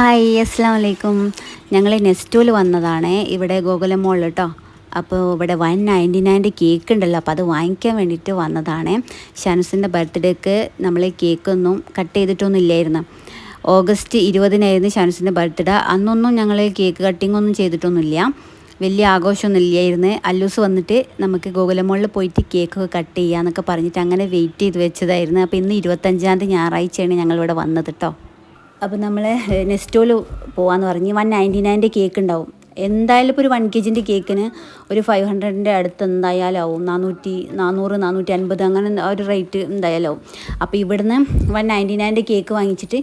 Hi അസ്സാം വലൈക്കും ഞങ്ങൾ നെസ്റ്റോൽ വന്നതാണ്. ഇവിടെ ഗോകുലം മോളിൽ കേട്ടോ അപ്പോൾ ഇവിടെ വൺ നയന്റി നയന്റെ കേക്ക് ഉണ്ടല്ലോ. അപ്പോൾ അത് വാങ്ങിക്കാൻ വേണ്ടിയിട്ട് വന്നതാണ്. ഷാനുസിന്റെ ബർത്ത്ഡേക്ക് നമ്മൾ കേക്കൊന്നും കട്ട് ചെയ്തിട്ടൊന്നും ഇല്ലായിരുന്നു ഓഗസ്റ്റ് ഇരുപതിനായിരുന്നു ഷാനുസിന്റെ ബർത്ത്ഡേ. അന്നൊന്നും ഞങ്ങൾ കേക്ക് കട്ടിംഗ് ഒന്നും ചെയ്തിട്ടൊന്നുമില്ല. വലിയ ആഘോഷമൊന്നും ഇല്ലായിരുന്നു അല്ലൂസ് വന്നിട്ട് നമുക്ക് ഗോകുലം മോളിൽ പോയിട്ട് കേക്കൊക്കെ കട്ട് ചെയ്യാമെന്നൊക്കെ പറഞ്ഞിട്ട് അങ്ങനെ വെയിറ്റ് ചെയ്ത് വെച്ചതായിരുന്നു. അപ്പോൾ ഇന്ന് ഇരുപത്തഞ്ചാം തീയതി ഞായറാഴ്ചയാണ് ഞങ്ങളിവിടെ വന്നത് കേട്ടോ അപ്പോൾ നമ്മൾ നെസ്റ്റോയിൽ പോകാമെന്ന് പറഞ്ഞ് വൺ നയന്റി നയന്റെ കേക്ക് ഉണ്ടാവും എന്തായാലും ഇപ്പോൾ ഒരു വൺ കെ ജിന്റെ കേക്കിന് ഒരു ഫൈവ് ഹൺഡ്രഡിന്റെ അടുത്ത് എന്തായാലും ആവും നാനൂറ്റി നാനൂറ് നാനൂറ്റി അൻപത് അങ്ങനെ ഒരു റേറ്റ് എന്തായാലും ആവും അപ്പോൾ ഇവിടുന്ന് വൺ നയന്റി നയന്റെ കേക്ക് വാങ്ങിച്ചിട്ട്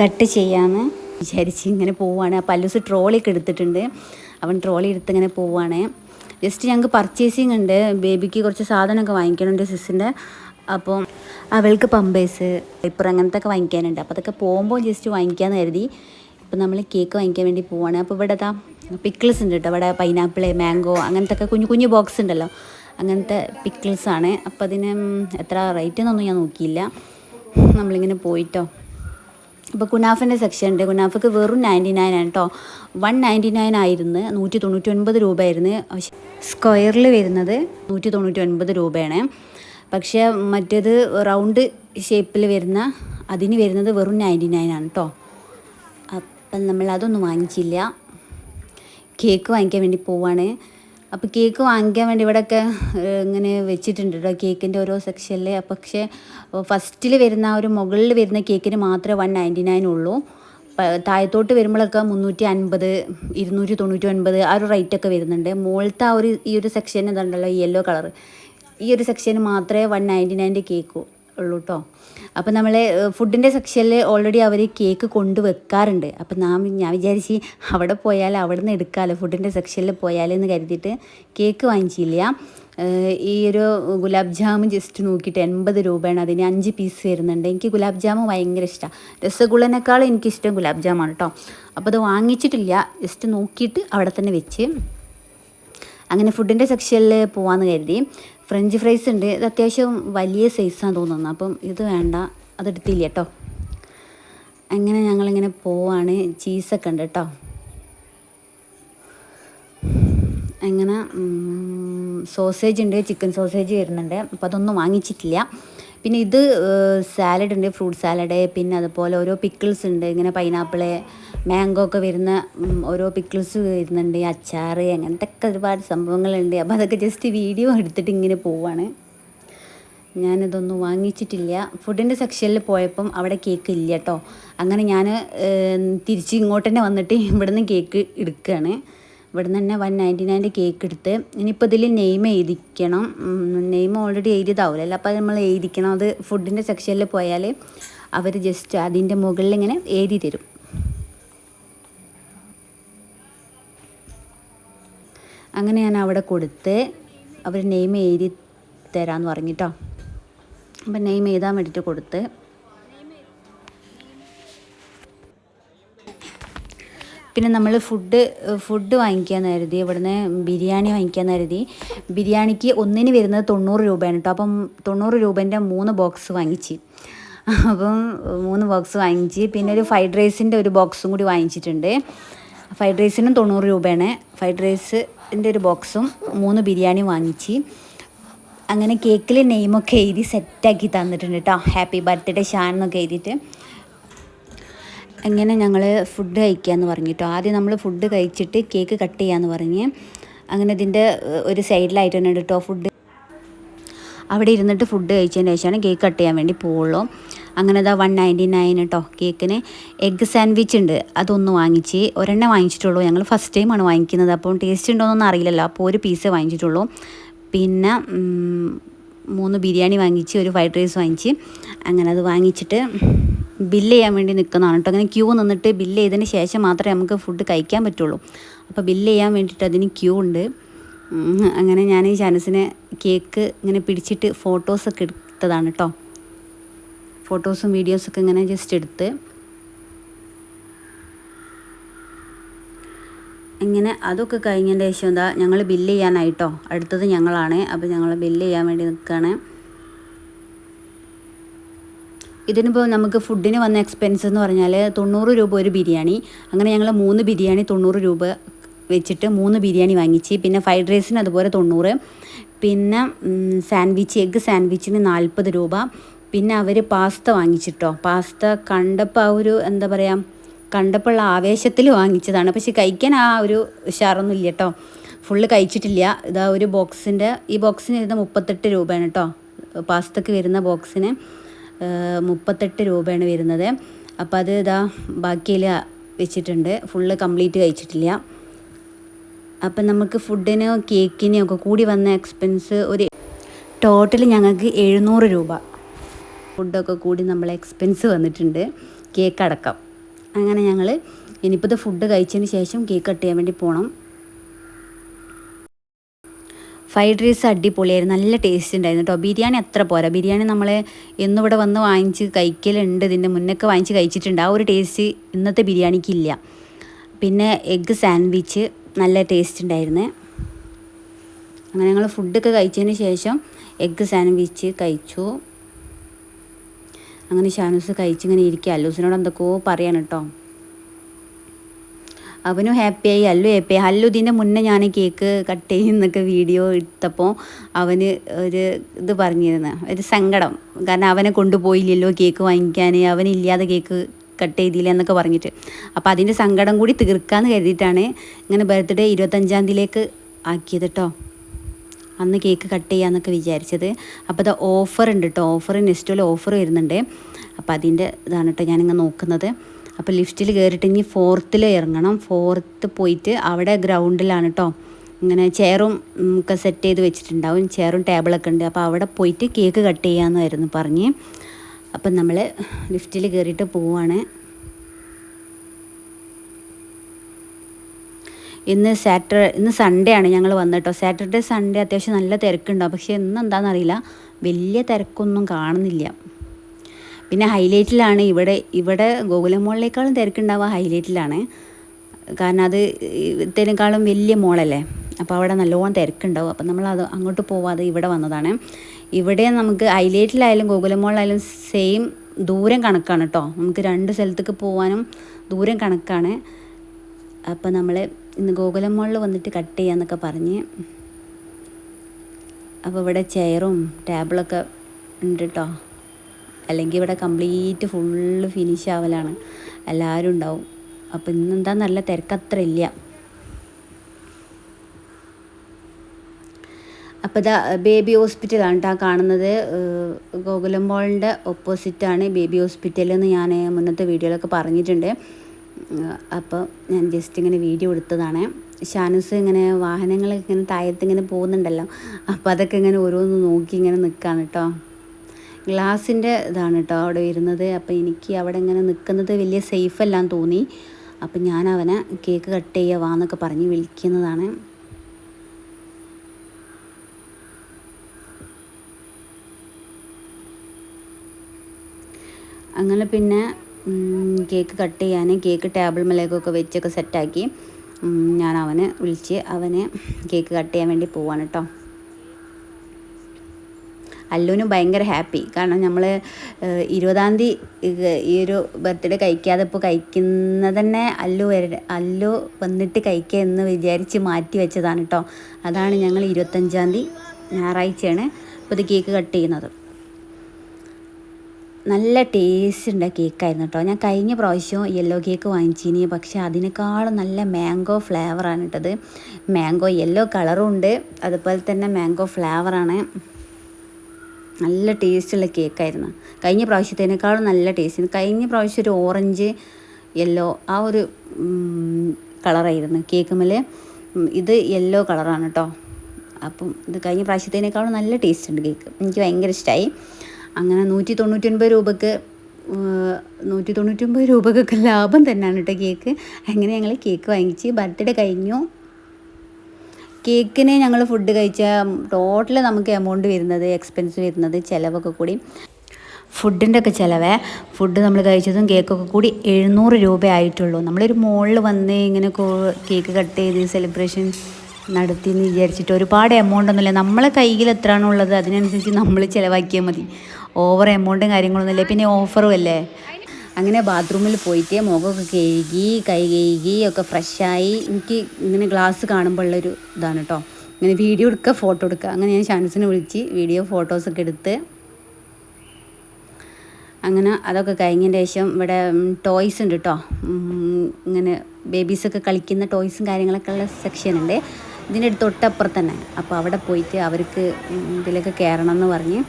കട്ട് ചെയ്യാമെന്ന് വിചാരിച്ച് ഇങ്ങനെ പോവുകയാണ് അപ്പോൾ ട്രോളിയൊക്കെ എടുത്തിട്ടുണ്ട്. അവൻ ട്രോളി എടുത്ത് ഇങ്ങനെ പോവുകയാണ് ജസ്റ്റ് ഞങ്ങൾക്ക് പർച്ചേസിങ് ഉണ്ട് ബേബിക്ക് കുറച്ച് സാധനമൊക്കെ വാങ്ങിക്കണുണ്ട് സിസിന്റെ അപ്പോൾ അവൾക്ക് പമ്പേഴ്സ്. പേപ്പർ അങ്ങനത്തെ ഒക്കെ വാങ്ങിക്കാനുണ്ട്. അപ്പോൾ അതൊക്കെ പോകുമ്പോൾ ജസ്റ്റ് വാങ്ങിക്കാമെന്ന് കരുതി. ഇപ്പം നമ്മൾ കേക്ക് വാങ്ങിക്കാൻ വേണ്ടി പോവാണ്. അപ്പോൾ ഇവിടെ താ പിക്കിൾസ് ഉണ്ട് കേട്ടോ. ഇവിടെ പൈനാപ്പിൾ മാംഗോ അങ്ങനത്തെ ഒക്കെ കുഞ്ഞു കുഞ്ഞു ബോക്സ് ഉണ്ടല്ലോ. അങ്ങനത്തെ പിക്കിൾസ് ആണ്. അപ്പോൾ അതിന് എത്ര റേറ്റ് എന്നൊന്നും ഞാൻ നോക്കിയില്ല. നമ്മളിങ്ങനെ പോയിട്ടോ. ഇപ്പോൾ കുനാഫിന്റെ സെക്ഷൻ ഉണ്ട്. കുനാഫക്ക് വെറും നയന്റി നയൻ ആണ് കേട്ടോ. വൺ നയന്റി നയൻ ആയിരുന്നു. നൂറ്റി തൊണ്ണൂറ്റി ഒൻപത് രൂപയായിരുന്നു സ്ക്വയറിൽ വരുന്നത് നൂറ്റി തൊണ്ണൂറ്റി ഒൻപത് രൂപയാണ്. പക്ഷേ മറ്റേത് റൗണ്ട് ഷേപ്പിൽ വരുന്ന അതിന് വരുന്നത് വെറും നയന്റി നയൻ ആണ് കേട്ടോ അപ്പം നമ്മൾ അതൊന്നും വാങ്ങിച്ചില്ല. കേക്ക് വാങ്ങിക്കാൻ വേണ്ടി പോവാണ്. അപ്പോൾ കേക്ക് വാങ്ങിക്കാൻ വേണ്ടി ഇവിടെയൊക്കെ ഇങ്ങനെ വെച്ചിട്ടുണ്ട് കേട്ടോ കേക്കിന്റെ ഓരോ സെക്ഷനിൽ. പക്ഷേ ഫസ്റ്റിൽ വരുന്ന ഒരു മുകളിൽ വരുന്ന കേക്കിന് മാത്രമേ വൺ നയന്റി നയൻ ഉള്ളൂ. താഴത്തോട്ട് വരുമ്പോഴൊക്കെ മുന്നൂറ്റി അൻപത് ഇരുന്നൂറ്റി തൊണ്ണൂറ്റി ഒൻപത് ആ ഒരു റേറ്റൊക്കെ വരുന്നുണ്ട്. മുകളിലത്തെ ആ ഒരു ഈ ഒരു സെക്ഷൻ ഇതുണ്ടല്ലോ യെല്ലോ കളർ ഈ ഒരു സെക്ഷന് മാത്രമേ വൺ നയന്റി നയന്റെ കേക്ക് ഉള്ളൂ കേട്ടോ അപ്പോൾ നമ്മൾ ഫുഡിന്റെ സെക്ഷനിൽ ഓൾറെഡി അവർ കേക്ക് കൊണ്ട് വെക്കാറുണ്ട്. അപ്പം നാം ഞാൻ വിചാരിച്ച് അവിടെ പോയാൽ അവിടെ നിന്ന് എടുക്കാമല്ലോ ഫുഡിന്റെ സെക്ഷനിൽ പോയാലെന്ന് കരുതിയിട്ട് കേക്ക് വാങ്ങിച്ചില്ല. ഈ ഒരു ഗുലാബ് ജാമുൻ ജസ്റ്റ് നോക്കിയിട്ട് എൺപത് രൂപയാണ് അതിന് അഞ്ച് പീസ് വരുന്നുണ്ട്. എനിക്ക് ഗുലാബ് ജാമു ഭയങ്കര ഇഷ്ടമാണ് രസഗുളനേക്കാളും എനിക്കിഷ്ടം ഗുലാബ് ജാമാണ് കേട്ടോ അപ്പോൾ അത് വാങ്ങിച്ചിട്ടില്ല. ജസ്റ്റ് നോക്കിയിട്ട് അവിടെ തന്നെ വെച്ച് അങ്ങനെ ഫുഡിന്റെ സെക്ഷനിൽ പോകാമെന്ന് കരുതി. ഫ്രഞ്ച് ഫ്രൈസ് ഉണ്ട്. ഇത് അത്യാവശ്യം വലിയ സൈസാണ് തോന്നുന്നത് അപ്പം ഇത് വേണ്ട. അതെടുത്തില്ല കേട്ടോ. അങ്ങനെ ഞങ്ങളിങ്ങനെ പോവാണ്. ചീസൊക്കെ ഉണ്ട് കേട്ടോ. അങ്ങനെ സോസേജ് ഉണ്ട്. ചിക്കൻ സോസേജ് വരുന്നുണ്ട്. അപ്പോൾ അതൊന്നും വാങ്ങിച്ചിട്ടില്ല. പിന്നെ ഇത് സാലഡ് ഉണ്ട് ഫ്രൂട്ട് സാലഡ് പിന്നെ അതുപോലെ ഓരോ പിക്കിൾസ് ഉണ്ട് ഇങ്ങനെ പൈനാപ്പിൾ മാംഗോ ഒക്കെ വരുന്ന ഓരോ പിക്കിൾസ് വരുന്നുണ്ട് അച്ചാർ അങ്ങനത്തെ ഒക്കെ ഒരുപാട് സംഭവങ്ങളുണ്ട്. അപ്പോൾ അതൊക്കെ ജസ്റ്റ് വീഡിയോ എടുത്തിട്ട് ഇങ്ങനെ പോവാണ്. ഞാനിതൊന്നും വാങ്ങിച്ചിട്ടില്ല. ഫുഡിന്റെ സെക്ഷനിൽ പോയപ്പം അവിടെ കേക്ക് ഇല്ല കേട്ടോ അങ്ങനെ ഞാൻ തിരിച്ച് ഇങ്ങോട്ട് തന്നെ വന്നിട്ട് ഇവിടെ നിന്ന് കേക്ക് എടുക്കുകയാണ് ഇവിടെ നിന്ന് തന്നെ വൺ നയന്റി നയന്റെ കേക്ക് എടുത്ത് ഇനിയിപ്പോൾ ഇതിൽ നെയിം എഴുതിക്കണം. നെയിം ഓൾറെഡി എഴുതിയതാവില്ലല്ലോ അപ്പോൾ നമ്മൾ എഴുതിക്കണം. അത് ഫുഡിന്റെ സെക്ഷനിൽ പോയാൽ അവർ ജസ്റ്റ് അതിന്റെ മുകളിൽ ഇങ്ങനെ എഴുതി തരും. അങ്ങനെ ഞാൻ അവിടെ കൊടുത്ത് അവർ നെയിം എഴുതി തരാമെന്ന് പറഞ്ഞിട്ടോ അപ്പം നെയിം എഴുതാൻ വേണ്ടിയിട്ട് കൊടുത്ത് പിന്നെ നമ്മൾ ഫുഡ് ഫുഡ് വാങ്ങിക്കാന്ന് കരുതി. ഇവിടുന്ന് ബിരിയാണി വാങ്ങിക്കാന്ന് കരുതി. ബിരിയാണിക്ക് ഒന്നിന് വരുന്നത് തൊണ്ണൂറ് രൂപയാണ് കേട്ടോ അപ്പം തൊണ്ണൂറ് രൂപേന്റെ മൂന്ന് ബോക്സ് വാങ്ങിച്ച്. അപ്പം മൂന്ന് ബോക്സ് വാങ്ങിച്ച്. പിന്നെ ഒരു ഫ്രൈഡ് റൈസിന്റെ ഒരു ബോക്സും കൂടി വാങ്ങിച്ചിട്ടുണ്ട്. ഫ്രൈഡ് റൈസിനും തൊണ്ണൂറ് രൂപയാണ്. ഫ്രൈഡ് റൈസിന്റെ ഒരു ബോക്സും മൂന്ന് ബിരിയാണി വാങ്ങിച്ച്. അങ്ങനെ കേക്കിൽ നെയിമൊക്കെ എഴുതി സെറ്റാക്കി തന്നിട്ടുണ്ട് കേട്ടോ ഹാപ്പി ബർത്ത്ഡേ ഷാൻ എന്നൊക്കെ എഴുതിയിട്ട്. അങ്ങനെ ഞങ്ങൾ ഫുഡ് കഴിക്കാമെന്ന് പറഞ്ഞിട്ടോ. ആദ്യം നമ്മൾ ഫുഡ് കഴിച്ചിട്ട് കേക്ക് കട്ട് ചെയ്യാമെന്ന് പറഞ്ഞ്. അങ്ങനെ ഇതിന്റെ ഒരു സൈഡിലായിട്ട് തന്നെ കേട്ടോ ഫുഡ് അവിടെ ഇരുന്നിട്ട് ഫുഡ് കഴിച്ചതിന് ശേഷമാണ് കേക്ക് കട്ട് ചെയ്യാൻ വേണ്ടി പോവുള്ളൂ. അങ്ങനെ ഇതാ വൺ നയന്റി നയൻ കേട്ടോ കേക്കിന് എഗ്ഗ് സാൻഡ്വിച്ച് ഉണ്ട്. അതൊന്ന് വാങ്ങിച്ച് ഒരെണ്ണം വാങ്ങിച്ചിട്ടുള്ളൂ. ഞങ്ങൾ ഫസ്റ്റ് ടൈമാണ് വാങ്ങിക്കുന്നത്. അപ്പോൾ ടേസ്റ്റ് ഉണ്ടോയെന്നൊന്നും അറിയില്ലല്ലോ. അപ്പോൾ ഒരു പീസ് വാങ്ങിച്ചിട്ടുള്ളൂ. പിന്നെ മൂന്ന് ബിരിയാണി വാങ്ങിച്ച് ഒരു ഫ്രൈഡ് റൈസ് വാങ്ങിച്ച്. അങ്ങനെ അത് വാങ്ങിച്ചിട്ട് ബില്ല് ചെയ്യാൻ വേണ്ടി നിൽക്കുന്നതാണ് കേട്ടോ. അങ്ങനെ ക്യൂ നിന്നിട്ട് ബില്ല് ചെയ്തതിന് ശേഷം മാത്രമേ നമുക്ക് ഫുഡ് കഴിക്കാൻ പറ്റുള്ളൂ. അപ്പോൾ ബില്ല് ചെയ്യാൻ വേണ്ടിയിട്ട് അതിന് ക്യൂ ഉണ്ട്. അങ്ങനെ ഞാൻ ഈ ജാനസിനെ കേക്ക് ഇങ്ങനെ പിടിച്ചിട്ട് ഫോട്ടോസൊക്കെ എടുത്തതാണ് കേട്ടോ. ഫോട്ടോസും വീഡിയോസൊക്കെ ഇങ്ങനെ ജസ്റ്റ് എടുത്ത്. ഇങ്ങനെ അതൊക്കെ കഴിഞ്ഞതിന്റെ ശേഷം എന്താ ഞങ്ങൾ ബില്ല് ചെയ്യാനായിട്ടോ അടുത്തത് ഞങ്ങളാണ്. അപ്പോൾ ഞങ്ങൾ ബില്ല് ചെയ്യാൻ വേണ്ടി നിൽക്കുകയാണ്. ഇതിനിപ്പോൾ നമുക്ക് ഫുഡിന് വന്ന എക്സ്പെൻസ് എന്ന് പറഞ്ഞാൽ തൊണ്ണൂറ് രൂപ ഒരു ബിരിയാണി. അങ്ങനെ ഞങ്ങൾ മൂന്ന് ബിരിയാണി തൊണ്ണൂറ് രൂപ വെച്ചിട്ട് മൂന്ന് ബിരിയാണി വാങ്ങിച്ച്. പിന്നെ ഫ്രൈഡ് റൈസിന് അതുപോലെ തൊണ്ണൂറ്. പിന്നെ സാൻഡ്വിച്ച് എഗ്ഗ് സാൻഡ്വിച്ചിന് നാൽപ്പത് രൂപ. പിന്നെ അവർ പാസ്ത വാങ്ങിച്ചിട്ടോ. പാസ്ത കണ്ടപ്പോൾ ആ ഒരു എന്താ പറയുക കണ്ടപ്പോൾ ഉള്ള ആവേശത്തിൽ വാങ്ങിച്ചതാണ്. പക്ഷെ കഴിക്കാൻ ആ ഒരു ഉഷാറൊന്നും ഇല്ല കേട്ടോ ഫുള്ള് കഴിച്ചിട്ടില്ല. ഇതാ ഒരു ബോക്സിന്റെ ഈ ബോക്സിന് വരുന്ന മുപ്പത്തെട്ട് രൂപയാണ് കേട്ടോ പാസ്തക്ക് വരുന്ന ബോക്സിന് മുപ്പത്തെട്ട് രൂപയാണ് വരുന്നത്. അപ്പോൾ അത് ഇതാ ബാക്കിയിൽ വെച്ചിട്ടുണ്ട്. ഫുള്ള് കംപ്ലീറ്റ് കഴിച്ചിട്ടില്ല. അപ്പം നമുക്ക് ഫുഡിനോ കേക്കിനോ ഒക്കെ കൂടി വന്ന എക്സ്പെൻസ് ഒരു ടോട്ടൽ ഞങ്ങൾക്ക് എഴുന്നൂറ് രൂപ. ഫുഡൊക്കെ കൂടി നമ്മൾ എക്സ്പെൻസ് വന്നിട്ടുണ്ട് കേക്ക് അടക്കം. അങ്ങനെ ഞങ്ങൾ ഇനിയിപ്പോൾ ഫുഡ് കഴിച്ചതിന് ശേഷം കേക്ക് കട്ട് ചെയ്യാൻ വേണ്ടി പോകണം ഫ്രൈഡ് റൈസ് അടിപൊളിയായിരുന്നു. നല്ല ടേസ്റ്റ് ഉണ്ടായിരുന്നു കേട്ടോ ബിരിയാണി അത്ര പോരാ. ബിരിയാണി നമ്മൾ ഇന്നിവിടെ വന്ന് വാങ്ങിച്ച് കഴിക്കലുണ്ട്. ഇതിന്റെ മുന്നൊക്കെ വാങ്ങിച്ച് കഴിച്ചിട്ടുണ്ട്. ആ ഒരു ടേസ്റ്റ് ഇന്നത്തെ ബിരിയാണിക്കില്ല പിന്നെ എഗ്ഗ് സാൻഡ്വിച്ച് നല്ല ടേസ്റ്റ് ഉണ്ടായിരുന്നു. അങ്ങനെ ഞങ്ങൾ ഫുഡൊക്കെ കഴിച്ചതിന് ശേഷം എഗ്ഗ് സാൻഡ്വിച്ച് കഴിച്ചു. അങ്ങനെ ഷാനൂസ് കഴിച്ചിങ്ങനെ ഇരിക്കുക അല്ലൂസിനോട് എന്തൊക്കെയോ പറയാണ് കേട്ടോ അവനും ആയി അല്ലു ഹാപ്പിയായി അല്ലു ഇതിന്റെ മുന്നേ ഞാൻ കേക്ക് കട്ട് ചെയ്യുന്നൊക്കെ വീഡിയോ എടുത്തപ്പോൾ അവന് ഒരു ഇത് പറഞ്ഞിരുന്നു ഒരു സങ്കടം. കാരണം അവനെ കൊണ്ടുപോയില്ലല്ലോ കേക്ക് വാങ്ങിക്കാൻ അവനില്ലാതെ കേക്ക് കട്ട് ചെയ്തില്ല എന്നൊക്കെ പറഞ്ഞിട്ട്. അപ്പോൾ അതിന്റെ സങ്കടം കൂടി തീർക്കാമെന്ന് കരുതിയിട്ടാണ് ഇങ്ങനെ ബർത്ത്ഡേ ഇരുപത്തഞ്ചാം തീയതിയിലേക്ക് ആക്കിയത് കേട്ടോ അന്ന് കേക്ക് കട്ട് ചെയ്യാമെന്നൊക്കെ വിചാരിച്ചത്. അപ്പോൾ അത് ഓഫർ ഉണ്ട് കേട്ടോ ഓഫർ നെക്സ്റ്റ് ഓഫർ വരുന്നുണ്ട്. അപ്പോൾ അതിന്റെ ഇതാണ് കേട്ടോ ഞാനിങ്ങനെ നോക്കുന്നത്. അപ്പോൾ ലിഫ്റ്റിൽ കയറിയിട്ട് ഇനി ഫോർത്തിൽ ഇറങ്ങണം. ഫോർത്ത് പോയിട്ട് അവിടെ ഗ്രൗണ്ടിലാണ് കേട്ടോ ഇങ്ങനെ ചെയറും ഒക്കെ സെറ്റ് ചെയ്ത് വെച്ചിട്ടുണ്ടാവും. ചെയറും ടേബിളൊക്കെ ഉണ്ട്. അപ്പോൾ അവിടെ പോയിട്ട് കേക്ക് കട്ട് ചെയ്യാമെന്നായിരുന്നു പറഞ്ഞ്. അപ്പം നമ്മൾ ലിഫ്റ്റിൽ കയറിയിട്ട് പോവാണ്. ഇന്ന് സാറ്റർഡേ ഇന്ന് സൺഡേ ആണ് ഞങ്ങൾ വന്നിട്ടോ സാറ്റർഡേ സൺഡേ അത്യാവശ്യം നല്ല തിരക്കുണ്ടാവും പക്ഷേ ഇന്ന് എന്താണെന്നറിയില്ല വലിയ തിരക്കൊന്നും കാണുന്നില്ല. പിന്നെ ഹൈലൈറ്റിലാണ് ഇവിടെ ഇവിടെ ഗോകുലം മോളിലേക്കാളും തിരക്കുണ്ടാവുക ഹൈലൈറ്റിലാണ്. കാരണം അത് ഇതിനേക്കാളും വലിയ മോളല്ലേ. അപ്പോൾ അവിടെ നല്ലോണം തിരക്കുണ്ടാവും. അപ്പം നമ്മൾ അത് അങ്ങോട്ട് പോവാതെ ഇവിടെ വന്നതാണ്. ഇവിടെ നമുക്ക് ഹൈലൈറ്റിലായാലും ഗോകുലം മോളിലായാലും സെയിം ദൂരം കണക്കാണ് കേട്ടോ നമുക്ക് രണ്ട് സ്ഥലത്തേക്ക് പോകാനും ദൂരം കണക്കാണ്. അപ്പോൾ നമ്മൾ ഇന്ന് ഗോകുലം മോളിൽ വന്നിട്ട് കട്ട് ചെയ്യാന്നൊക്കെ പറഞ്ഞ് അപ്പോൾ ഇവിടെ ചെയറും ടേബിളൊക്കെ ഉണ്ട് കേട്ടോ അല്ലെങ്കിൽ ഇവിടെ കംപ്ലീറ്റ് ഫുള്ള് ഫിനിഷ് ആവലാണ്. എല്ലാവരും ഉണ്ടാവും. അപ്പോൾ ഇന്നെന്താ നല്ല തിരക്കത്ര ഇല്ല. അപ്പോൾ ഇതാ ബേബി ഹോസ്പിറ്റലാണ് കേട്ടോ കാണുന്നത്. ഗോകുലം മോളിന്റെ ഓപ്പോസിറ്റാണ് ബേബി ഹോസ്പിറ്റൽ എന്ന് ഞാൻ മുന്നത്തെ വീഡിയോയിലൊക്കെ പറഞ്ഞിട്ടുണ്ട്. അപ്പോൾ ഞാൻ ജസ്റ്റ് ഇങ്ങനെ വീഡിയോ എടുത്തതാണ്. ഷാനുസ് ഇങ്ങനെ വാഹനങ്ങളൊക്കെ ഇങ്ങനെ താഴത്ത് ഇങ്ങനെ പോകുന്നുണ്ടല്ലോ. അപ്പോൾ അതൊക്കെ ഇങ്ങനെ ഓരോന്ന് നോക്കി ഇങ്ങനെ നിൽക്കുകയാണ് കേട്ടോ ഗ്ലാസിന്റെ ഇതാണ് കേട്ടോ അവിടെ വരുന്നത്. അപ്പോൾ എനിക്ക് അവിടെ ഇങ്ങനെ നിൽക്കുന്നത് വലിയ സേഫ് അല്ലാന്ന് തോന്നി. അപ്പം ഞാൻ അവനെ കേക്ക് കട്ട് ചെയ്യുക വാന്നൊക്കെ പറഞ്ഞ് വിളിക്കുന്നതാണ്. അങ്ങനെ പിന്നെ കേക്ക് കട്ട് ചെയ്യാൻ കേക്ക് ടേബിൾ മേലേക്കൊക്കെ വെച്ചൊക്കെ സെറ്റാക്കി ഞാൻ അവനെ വിളിച്ച് അവനെ കേക്ക് കട്ട് ചെയ്യാൻ വേണ്ടി പോവാണ് കേട്ടോ അല്ലുവിന് ഭയങ്കര ഹാപ്പി. കാരണം നമ്മൾ ഇരുപതാം തീയതി ഈ ഒരു ബർത്ത്ഡേ കഴിക്കാതെ ഇപ്പോൾ കഴിക്കുന്നത് തന്നെ അല്ലു അല്ലു വന്നിട്ട് കഴിക്കുക എന്ന് വിചാരിച്ച് മാറ്റി വെച്ചതാണ് കേട്ടോ അതാണ് ഞങ്ങൾ ഇരുപത്തഞ്ചാം തീയതി ഞായറാഴ്ചയാണ് ഇപ്പോൾ ഇത് കേക്ക് കട്ട് ചെയ്യുന്നത്. നല്ല ടേസ്റ്റ് ഉണ്ട് കേക്കായിരുന്നു കേട്ടോ ഞാൻ കഴിഞ്ഞ പ്രാവശ്യം യെല്ലോ കേക്ക് വാങ്ങിച്ചിനി. പക്ഷേ അതിനേക്കാളും നല്ല മാംഗോ ഫ്ലേവറാണ് കേട്ടത് മാംഗോ യെല്ലോ കളറും ഉണ്ട്. അതുപോലെ തന്നെ മാംഗോ ഫ്ലേവറാണ്. നല്ല ടേസ്റ്റുള്ള കേക്കായിരുന്നു. കഴിഞ്ഞ പ്രാവശ്യത്തേനേക്കാളും നല്ല ടേസ്റ്റ് കഴിഞ്ഞ പ്രാവശ്യം ഒരു ഓറഞ്ച് യെല്ലോ ആ ഒരു കളറായിരുന്നു കേക്കുമ്മൽ ഇത് യെല്ലോ കളറാണ് കേട്ടോ അപ്പം ഇത് കഴിഞ്ഞ പ്രാവശ്യത്തേനേക്കാളും നല്ല ടേസ്റ്റ് ഉണ്ട് കേക്ക്. എനിക്ക് ഭയങ്കര ഇഷ്ടമായി അങ്ങനെ നൂറ്റി തൊണ്ണൂറ്റൊൻപത് രൂപക്ക് നൂറ്റി തൊണ്ണൂറ്റൊൻപത് രൂപക്കൊക്കെ ലാഭം തന്നെയാണ് കേട്ടോ കേക്ക്. അങ്ങനെ ഞങ്ങൾ കേക്ക് വാങ്ങിച്ച് ബർത്ത്ഡേ കഴിഞ്ഞു. കേക്കിന് ഞങ്ങൾ ഫുഡ് കഴിച്ച ടോട്ടൽ നമുക്ക് എമൗണ്ട് വരുന്നത് എക്സ്പെൻസ് വരുന്നത് ചിലവൊക്കെ കൂടി. ഫുഡിന്റെ ഒക്കെ ചിലവേ ഫുഡ് നമ്മൾ കഴിച്ചതും കേക്കൊക്കെ കൂടി എഴുന്നൂറ് രൂപ ആയിട്ടുള്ളൂ. നമ്മളൊരു മോളിൽ വന്ന് ഇങ്ങനെ കേക്ക് കട്ട് ചെയ്ത് സെലിബ്രേഷൻ നടത്തി എന്ന് വിചാരിച്ചിട്ട് ഒരുപാട് എമൗണ്ട് ഒന്നുമില്ല. നമ്മളെ കയ്യിൽ എത്രയാണുള്ളത് അതിനനുസരിച്ച് നമ്മൾ ചിലവാക്കിയാൽ മതി. ഓവർ എമൗണ്ടും കാര്യങ്ങളൊന്നുമില്ല. പിന്നെ ഓഫറും അല്ലേ? അങ്ങനെ ബാത്റൂമിൽ പോയിട്ട് മുഖമൊക്കെ കഴുകി കൈ കഴുകി ഒക്കെ ഫ്രഷായി എനിക്ക് ഇങ്ങനെ ഗ്ലാസ് കാണുമ്പോൾ ഉള്ളൊരു ഇതാണ് കേട്ടോ ഇങ്ങനെ വീഡിയോ എടുക്കുക ഫോട്ടോ എടുക്കുക. അങ്ങനെ ഞാൻ ഷാൻസിനെ വിളിച്ച് വീഡിയോ ഫോട്ടോസൊക്കെ എടുത്ത് അങ്ങനെ അതൊക്കെ കഴിഞ്ഞതിന് ശേഷം ഇവിടെ ടോയ്സ് ഉണ്ട് കേട്ടോ ഇങ്ങനെ ബേബീസൊക്കെ കളിക്കുന്ന ടോയ്സും കാര്യങ്ങളൊക്കെ ഉള്ള സെക്ഷൻ ഉണ്ട്. ഇതിന്റെ തൊട്ടപ്പുറത്ത് തന്നെ. അപ്പോൾ അവിടെ പോയിട്ട് അവർക്ക് ഇതിലൊക്കെ കയറണം എന്ന് പറഞ്ഞ്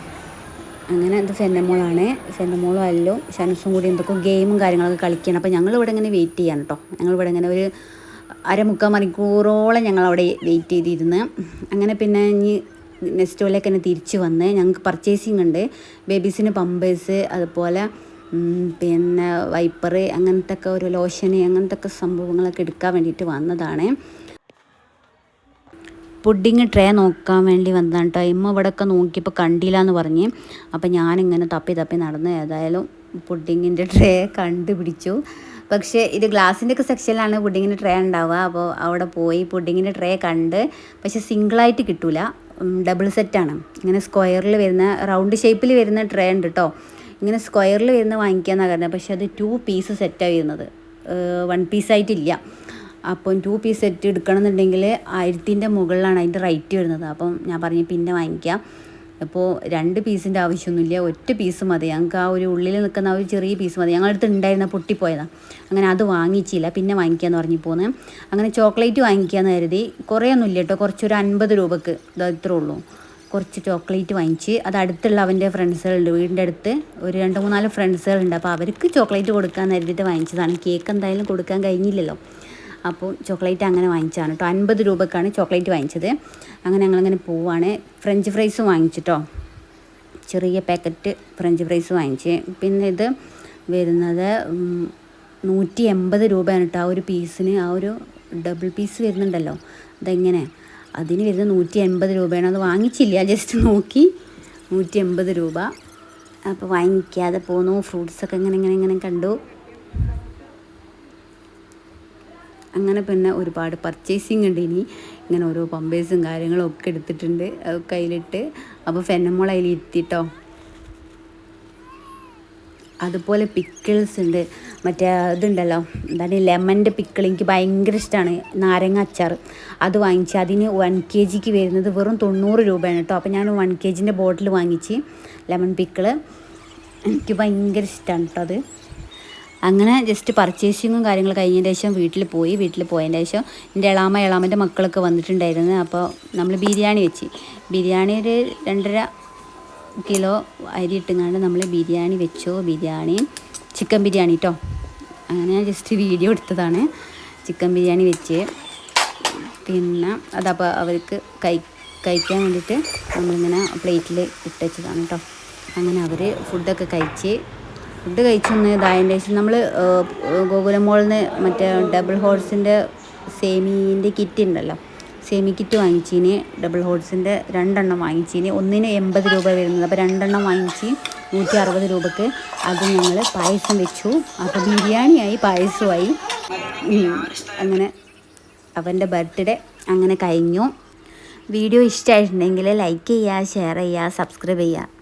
അങ്ങനെ ഇത് ഫെന്നമോളാണ്. ഫെന്നമോളും അല്ലോ ഷനുസും കൂടി എന്തൊക്കെ ഗെയിമും കാര്യങ്ങളൊക്കെ കളിക്കുകയാണ് അപ്പോൾ ഞങ്ങൾ ഇവിടെ ഇങ്ങനെ വെയിറ്റ് ചെയ്യാൻ കേട്ടോ ഞങ്ങൾ ഇവിടെ ഇങ്ങനെ ഒരു അരമുക്കാൽ മണിക്കൂറോളം ഞങ്ങൾ അവിടെ വെയിറ്റ് ചെയ്തിരുന്ന്. അങ്ങനെ പിന്നെ ഇനി നെക്സ്റ്റ് നെക്സ്റ്റോലേക്ക് തന്നെ തിരിച്ച് വന്ന് ഞങ്ങൾക്ക് പർച്ചേസിങ് ഉണ്ട്. ബേബീസിന് പമ്പേഴ്സ് അതുപോലെ പിന്നെ വൈപ്പർ അങ്ങനത്തെ ഒക്കെ ഒരു ലോഷന് അങ്ങനത്തെ ഒക്കെ സംഭവങ്ങളൊക്കെ എടുക്കാൻ വേണ്ടിയിട്ട് വന്നതാണ്. പുഡിങ് ട്രേ നോക്കാൻ വേണ്ടി വന്നതാണ് കേട്ടോ ഇമ്മ ഇവിടെയൊക്കെ നോക്കിയപ്പോൾ കണ്ടില്ല എന്ന് പറഞ്ഞ്. അപ്പോൾ ഞാനിങ്ങനെ തപ്പി തപ്പി നടന്ന് ഏതായാലും പുഡിങ്ങിന്റെ ട്രേ കണ്ടുപിടിച്ചു. പക്ഷേ ഇത് ഗ്ലാസിന്റെ ഒക്കെ സെക്ഷനിലാണ് പുഡിങ്ങിന്റെ ട്രേ ഉണ്ടാവുക. അപ്പോൾ അവിടെ പോയി പുഡിങ്ങിന്റെ ട്രേ കണ്ട്. പക്ഷേ സിംഗിളായിട്ട് കിട്ടൂല. ഡബിൾ സെറ്റാണ് ഇങ്ങനെ സ്ക്വയറിൽ വരുന്ന റൗണ്ട് ഷേപ്പിൽ വരുന്ന ട്രേ ഉണ്ട് കേട്ടോ ഇങ്ങനെ സ്ക്വയറിൽ വരുന്ന വാങ്ങിക്കാമെന്നാണ് പറഞ്ഞത്. പക്ഷേ അത് ടു പീസ് സെറ്റാണ് വരുന്നത്. വൺ പീസായിട്ടില്ല അപ്പം ടു പീസ് സെറ്റ് എടുക്കണം എന്നുണ്ടെങ്കിൽ ആയിരത്തിന്റെ മുകളിലാണ് അതിന്റെ റേറ്റ് വരുന്നത്. അപ്പം ഞാൻ പറഞ്ഞു പിന്നെ വാങ്ങിക്കാം. അപ്പോൾ രണ്ട് പീസിന്റെ ആവശ്യമൊന്നുമില്ല. ഒറ്റ പീസ് മതി. ഞങ്ങൾക്ക് ആ ഒരു ഉള്ളിൽ നിൽക്കുന്ന ഒരു ചെറിയ പീസ് മതി. ഞങ്ങളുടെ അടുത്ത് ഉണ്ടായിരുന്ന പൊട്ടിപ്പോയതാണ് അങ്ങനെ അത് വാങ്ങിച്ചില്ല. പിന്നെ വാങ്ങിക്കാമെന്ന് പറഞ്ഞു പോകുന്നത് അങ്ങനെ ചോക്ലേറ്റ് വാങ്ങിക്കാമെന്ന് കരുതി. കുറേ ഒന്നുമില്ല കേട്ടോ. കുറച്ചൊരു അൻപത് രൂപക്ക്. ഇതാ ഇത്രേ ഉള്ളൂ. കുറച്ച് ചോക്ലേറ്റ് വാങ്ങിച്ച്. അത് അടുത്തുള്ള അവന്റെ ഫ്രണ്ട്സുകളുണ്ട്. വീടിന്റെ അടുത്ത് ഒരു രണ്ട് മൂന്നാൽ ഫ്രണ്ട്സുകളുണ്ട്. അപ്പോൾ അവർക്ക് ചോക്ലേറ്റ് കൊടുക്കാൻ കരുതിയിട്ട് വാങ്ങിച്ചതാണ്. കേക്ക് എന്തായാലും കൊടുക്കാൻ കഴിഞ്ഞില്ലല്ലോ. അപ്പോൾ ചോക്ലേറ്റ് അങ്ങനെ വാങ്ങിച്ചതാണ് കേട്ടോ. അൻപത് രൂപക്കാണ് ചോക്ലേറ്റ് വാങ്ങിച്ചത്. അങ്ങനെ ഞങ്ങളങ്ങനെ പോവാണ്. ഫ്രഞ്ച് ഫ്രൈസ് വാങ്ങിച്ചിട്ടോ. ചെറിയ പാക്കറ്റ് ഫ്രഞ്ച് ഫ്രൈസ് വാങ്ങിച്ച്. പിന്നെ ഇത് വരുന്നത് നൂറ്റി എൺപത് രൂപയാണ് കേട്ടോ. ആ ഒരു പീസിന് ആ ഒരു ഡബിൾ പീസ് വരുന്നുണ്ടല്ലോ. അതെങ്ങനെ? അതിന് വരുന്നത് നൂറ്റി എൺപത് രൂപയാണ്. അത് വാങ്ങിച്ചില്ല. ജസ്റ്റ് നോക്കി. നൂറ്റി എൺപത് രൂപ. അപ്പോൾ വാങ്ങിക്കാതെ പോന്നു. ഫ്രൂട്ട്സൊക്കെ ഇങ്ങനെ ഇങ്ങനെ ഇങ്ങനെ കണ്ടു. അങ്ങനെ പിന്നെ ഒരുപാട് പർച്ചേസിങ് ഉണ്ട് ഇനി. ഇങ്ങനെ ഓരോ പമ്പേഴ്സും കാര്യങ്ങളും ഒക്കെ എടുത്തിട്ടുണ്ട്. കയ്യിലിട്ട്. അപ്പോൾ ഫെന്നമോൾ അതിൽ ഇരുത്തിട്ടോ. അതുപോലെ പിക്കിൾസ് ഉണ്ട്. മറ്റേ ഇതുണ്ടല്ലോ. എന്താണ് ലെമന്റെ പിക്കിൾ എനിക്ക് ഭയങ്കര ഇഷ്ടമാണ് നാരങ്ങ അച്ചാർ. അത് വാങ്ങിച്ച് അതിന് വൺ കെ ജിക്ക് വരുന്നത് വെറും തൊണ്ണൂറ് രൂപയാണ് കേട്ടോ. അപ്പോൾ ഞാൻ വൺ കെ ജിന്റെ ബോട്ടിൽ വാങ്ങിച്ച് ലെമൺ പിക്കിൾ എനിക്ക് ഭയങ്കര ഇഷ്ടമാണ് കേട്ടോ അത്. അങ്ങനെ ജസ്റ്റ് പർച്ചേസിങ്ങും കാര്യങ്ങൾ കഴിഞ്ഞതിന് ശേഷം വീട്ടിൽ പോയി. വീട്ടിൽ പോയതിന് ശേഷം എന്റെ ഇളാമ ഇളാമന്റെ മക്കളൊക്കെ വന്നിട്ടുണ്ടായിരുന്നു. അപ്പോൾ നമ്മൾ ബിരിയാണി വെച്ച്. ബിരിയാണി ഒരു രണ്ടര കിലോ അരി ഇട്ടുങ്ങാണ്ട് നമ്മൾ ബിരിയാണി വെച്ചു? ബിരിയാണി ചിക്കൻ ബിരിയാണി കേട്ടോ അങ്ങനെ ഞാൻ ജസ്റ്റ് വീഡിയോ എടുത്തതാണ്. ചിക്കൻ ബിരിയാണി വെച്ച്. പിന്നെ അതപ്പോൾ അവർക്ക് കൈ കഴിക്കാൻ വേണ്ടിയിട്ട് നമ്മളിങ്ങനെ പ്ലേറ്റിൽ ഇട്ടുവച്ചതാണ് കേട്ടോ അങ്ങനെ അവർ ഫുഡൊക്കെ കഴിച്ച് ഫുഡ് കഴിച്ചൊന്ന് ഇതായതിന്റെ ശേഷം നമ്മൾ ഗോകുലമോളിൽ നിന്ന് മറ്റേ ഡബിൾ ഹോൾസിന്റെ സേമീന്റെ കിറ്റ് ഉണ്ടല്ലോ. സേമി കിറ്റ് വാങ്ങിച്ചീന്. ഡബിൾ ഹോൾസിന്റെ രണ്ടെണ്ണം വാങ്ങിച്ചീന്. ഒന്നിന് എൺപത് രൂപ വരുന്നത്. അപ്പോൾ രണ്ടെണ്ണം വാങ്ങിച്ച് നൂറ്റി അറുപത് രൂപക്ക് അത് ഞങ്ങൾ പായസം വെച്ചു. അപ്പോൾ ബിരിയാണിയായി പായസമായി. അങ്ങനെ അവന്റെ ബർത്ത്ഡേ അങ്ങനെ കഴിഞ്ഞു. വീഡിയോ ഇഷ്ടമായിട്ടുണ്ടെങ്കിൽ ലൈക്ക് ചെയ്യുക ഷെയർ ചെയ്യുക സബ്സ്ക്രൈബ് ചെയ്യുക.